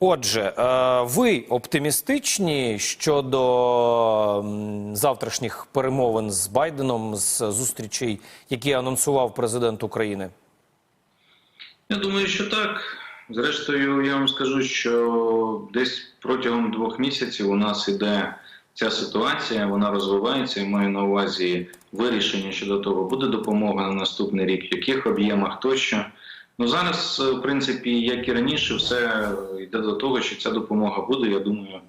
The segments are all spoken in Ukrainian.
Отже, е, ви оптимістичні щодо завтрашніх перемовин з Байденом, з зустрічей, які анонсував президент України? Я думаю, що так. Зрештою, я вам скажу, що десь протягом двох місяців у нас іде ця ситуація, вона розвивається і маю на увазі вирішення щодо того, буде допомога на наступний рік, в яких об'ємах тощо. Ну зараз, в принципі, як і раніше, все йде до того, що ця допомога буде. Я думаю,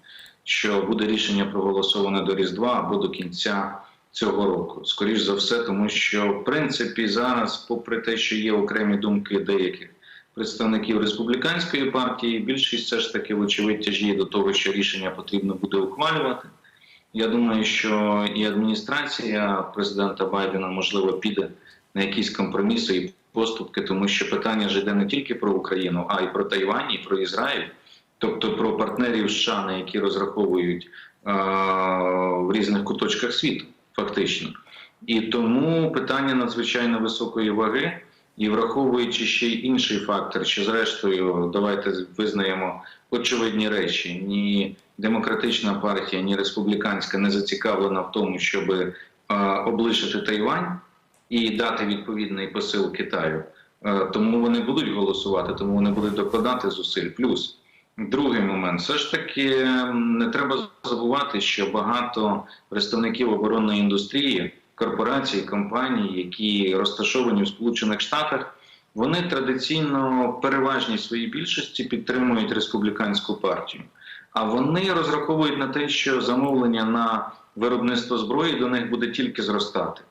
що буде рішення проголосоване до Різдва або до кінця цього року. Скоріш за все, тому що в принципі зараз, попри те, що є окремі думки деяких представників республіканської партії, більшість все ж таки, вочевидь, тяжіє до того, що рішення потрібно буде ухвалювати. Я думаю, що і адміністрація президента Байдена можливо піде на якісь компроміси і поступки, тому що питання ж йде не тільки про Україну, а й про Тайвань, і про Ізраїль, тобто про партнерів США, на які розраховують е- в різних куточках світу, фактично. І тому питання надзвичайно високої ваги. І враховуючи ще й інший фактор, що зрештою, давайте визнаємо очевидні речі: ні демократична партія, ні республіканська не зацікавлена в тому, щоб облишити Тайвань і дати відповідний посил Китаю. Е, тому вони будуть голосувати, тому вони будуть докладати зусиль. Плюс другий момент, все ж таки не треба забувати, що багато представників оборонної індустрії корпорацій, компаній, які розташовані в Сполучених Штатах, вони традиційно переважній своїй більшості підтримують республіканську партію. А вони розраховують на те, що замовлення на виробництво зброї до них буде тільки зростати.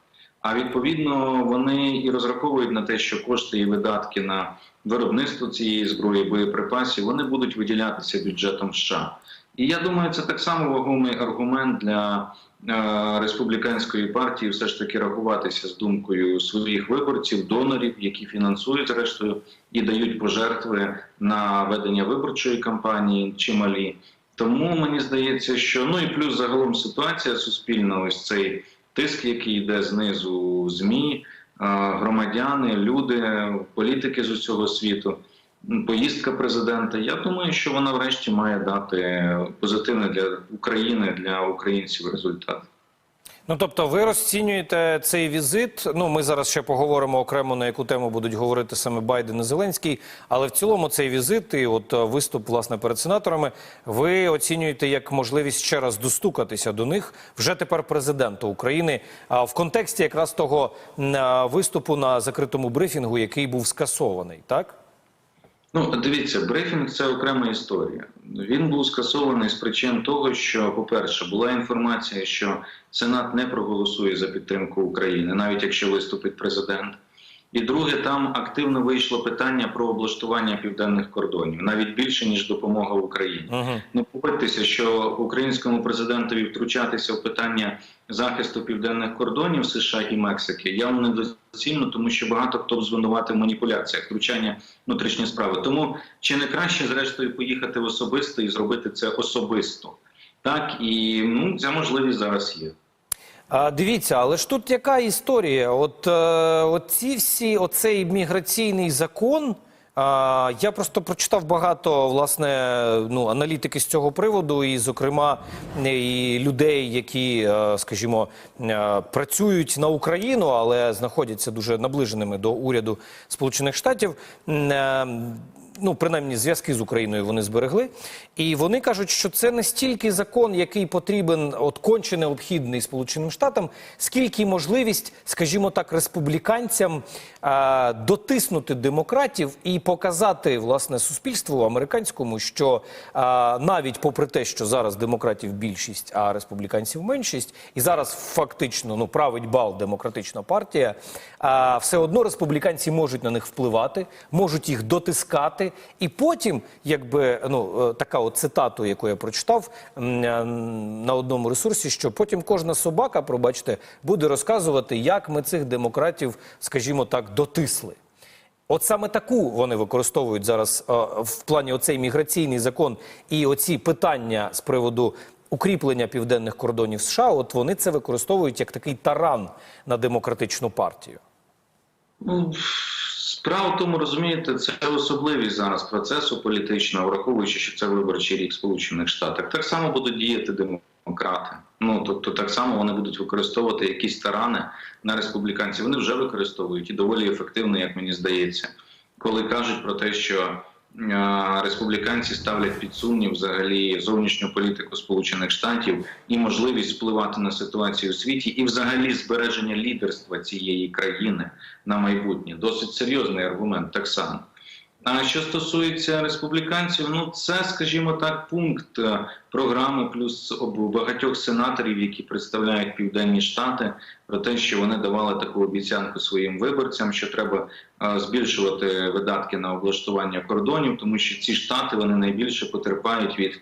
А відповідно вони і розраховують на те, що кошти і видатки на виробництво цієї зброї, боєприпасів, вони будуть виділятися бюджетом США. І я думаю, це так само вагомий аргумент для е, республіканської партії, все ж таки рахуватися з думкою своїх виборців, донорів, які фінансують зрештою і дають пожертви на ведення виборчої кампанії чималі. Тому мені здається, що ну і плюс загалом ситуація суспільна, ось цей тиск, який йде знизу змі, громадяни, люди, політики з усього світу. Поїздка президента. Я думаю, що вона врешті має дати позитивний для України, для українців результат. Ну тобто, ви розцінюєте цей візит. Ну, ми зараз ще поговоримо окремо на яку тему будуть говорити саме Байден і Зеленський. Але в цілому цей візит і от е, виступ власне перед сенаторами. Ви оцінюєте як можливість ще раз достукатися до них вже тепер президенту України. А в контексті якраз того е, виступу на закритому брифінгу, який був скасований, так? Ну, дивіться, брифінг це окрема історія. Він був скасований з причин того, що, по-перше, була інформація, що Сенат не проголосує за підтримку України, навіть якщо виступить президент. І друге, там активно вийшло питання про облаштування південних кордонів, навіть більше ніж допомога Україні. Угу. Ну, погодьтеся, що українському президентові втручатися в питання захисту південних кордонів США і Мексики явно недоцільно, тому що багато хто б звинуватив в маніпуляціях, втручання внутрішні справи. Тому чи не краще, зрештою, поїхати в особисто і зробити це особисто? Так і ну ця можливість зараз є. Дивіться, але ж тут яка історія? От, е, оці всі, оцей міграційний закон. Я просто прочитав багато власне ну, аналітики з цього приводу, і, зокрема, і людей, які, е, скажімо, е, працюють на Україну, але знаходяться дуже наближеними до уряду Сполучених Штатів. Ну, принаймні, зв'язки з Україною вони зберегли. І вони кажуть, що це не стільки закон, який потрібен, от конче необхідний Сполученим Штатам, скільки можливість, скажімо так, республіканцям а, дотиснути демократів і показати власне суспільству американському, що а, навіть попри те, що зараз демократів більшість, а республіканців меншість, і зараз фактично ну править бал демократична партія, а все одно республіканці можуть на них впливати, можуть їх дотискати, і потім, якби ну е, така от цитату, яку я прочитав е, на одному ресурсі, що потім кожна собака, пробачте, буде розказувати, як ми цих демократів, скажімо так, дотисли. От саме таку вони використовують зараз е, в плані оцей міграційний закон і оці питання з приводу укріплення південних кордонів США. От вони це використовують як такий таран на демократичну партію. Справа в тому, розумієте, це особливість зараз процесу політичного, враховуючи, що це виборчий рік Сполучених Штатах. Так само будуть діяти демократи. Ну тобто, так само вони будуть використовувати якісь тарани на республіканців. Вони вже використовують і доволі ефективно, як мені здається, коли кажуть про те, що республіканці ставлять під сумнів взагалі зовнішню політику Сполучених Штатів і можливість впливати на ситуацію у світі, і взагалі збереження лідерства цієї країни на майбутнє. Досить серйозний аргумент так само. А що стосується республіканців, ну це, скажімо так, пункт е, програми, плюс багатьох сенаторів, які представляють південні штати, про те, що вони давали таку обіцянку своїм виборцям, що треба е, збільшувати видатки на облаштування кордонів, тому що ці штати вони найбільше потерпають від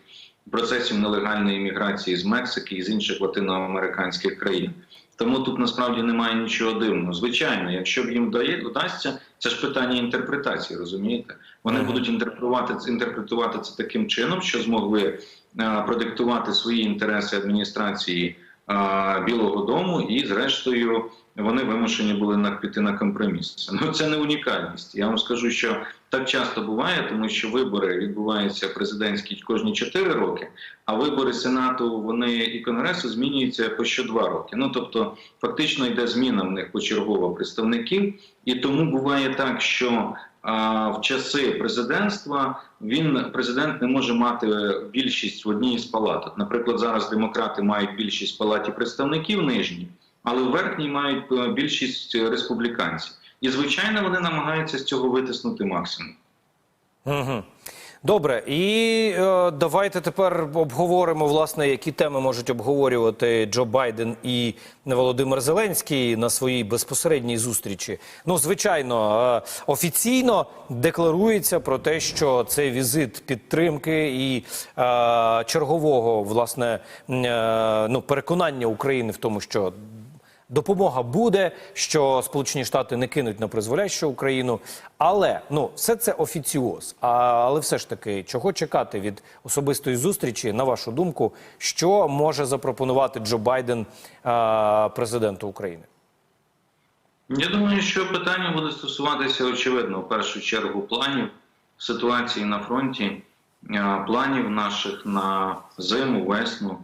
процесів нелегальної міграції з Мексики і з інших латиноамериканських країн. Тому тут насправді немає нічого дивного. Звичайно, якщо б їм вдасться, це ж питання інтерпретації, розумієте? Вони Мгм. будуть інтерпретувати інтерпретувати це таким чином, що змогли а, продиктувати свої інтереси адміністрації а, Білого Дому, і зрештою вони вимушені були на піти на компроміс. Ну це не унікальність. Я вам скажу, що так часто буває, тому що вибори відбуваються президентські кожні 4 роки, а вибори сенату вони і конгресу змінюються по що 2 роки. Ну тобто, фактично йде зміна в них почергово представників, і тому буває так, що в часи президентства він президент не може мати більшість в одній з палат. Наприклад, зараз демократи мають більшість в палаті представників нижній, але в верхній мають е, більшість республіканців. І звичайно, вони намагаються з цього витиснути максимум. Угу. Добре, і е, давайте тепер обговоримо, власне, які теми можуть обговорювати Джо Байден і Володимир Зеленський на своїй безпосередній зустрічі. Ну, звичайно, е, офіційно декларується про те, що цей візит підтримки і е, чергового власне е, ну, переконання України в тому, що Допомога буде, що Сполучені Штати не кинуть на призволяще Україну, але ну все це офіціоз. А, але все ж таки, чого чекати від особистої зустрічі, на вашу думку, що може запропонувати Джо Байден а, президенту України? Я думаю, що питання буде стосуватися очевидно в першу чергу планів ситуації на фронті, планів наших на зиму, весну,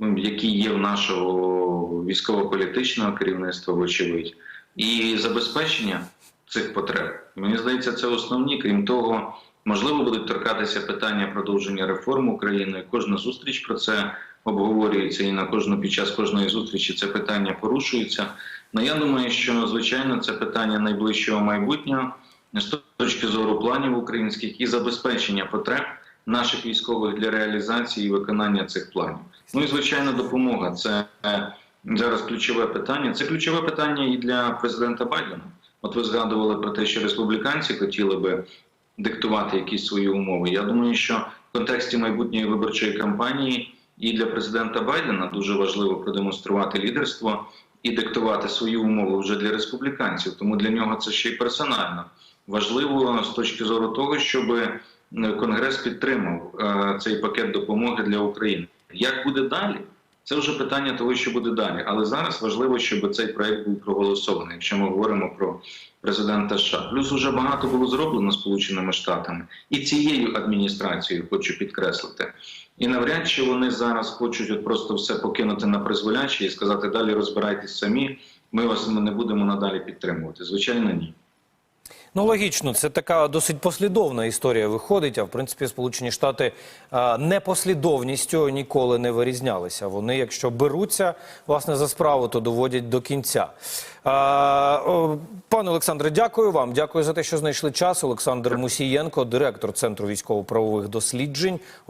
які є в нашого військово-політичного керівництва, вочевидь, і забезпечення цих потреб. Мені здається, це основні. Крім того, можливо, будуть торкатися питання продовження реформ України. Кожна зустріч про це обговорюється, і на кожну під час кожної зустрічі це питання порушується. Ну я думаю, що звичайно це питання найближчого майбутнього з точки зору планів українських і забезпечення потреб наших військових для реалізації і виконання цих планів. Ну і звичайно, допомога це е, зараз ключове питання. Це ключове питання і для президента Байдена. От ви згадували про те, що республіканці хотіли би диктувати якісь свої умови. Я думаю, що в контексті майбутньої виборчої кампанії і для президента Байдена дуже важливо продемонструвати лідерство і диктувати свої умови вже для республіканців. Тому для нього це ще й персонально важливо з точки зору того, щоб е, Конгрес підтримав е, цей пакет допомоги для України. Як буде далі? Це вже питання того, що буде далі. Але зараз важливо, щоб цей проект був проголосований, якщо ми говоримо про президента США. Плюс уже багато було зроблено Сполученими Штатами і цією адміністрацією, хочу підкреслити. І навряд чи вони зараз хочуть от просто все покинути на призволячі і сказати далі розбирайтесь самі. Ми вас не будемо надалі підтримувати. Звичайно, ні. Ну, логічно, це така досить послідовна історія виходить. А в принципі, Сполучені Штати непослідовністю ніколи не вирізнялися. Вони, якщо беруться власне за справу, то доводять до кінця. Пане Олександре, дякую вам. Дякую за те, що знайшли час. Олександр Мусієнко, директор Центру військово-правових досліджень.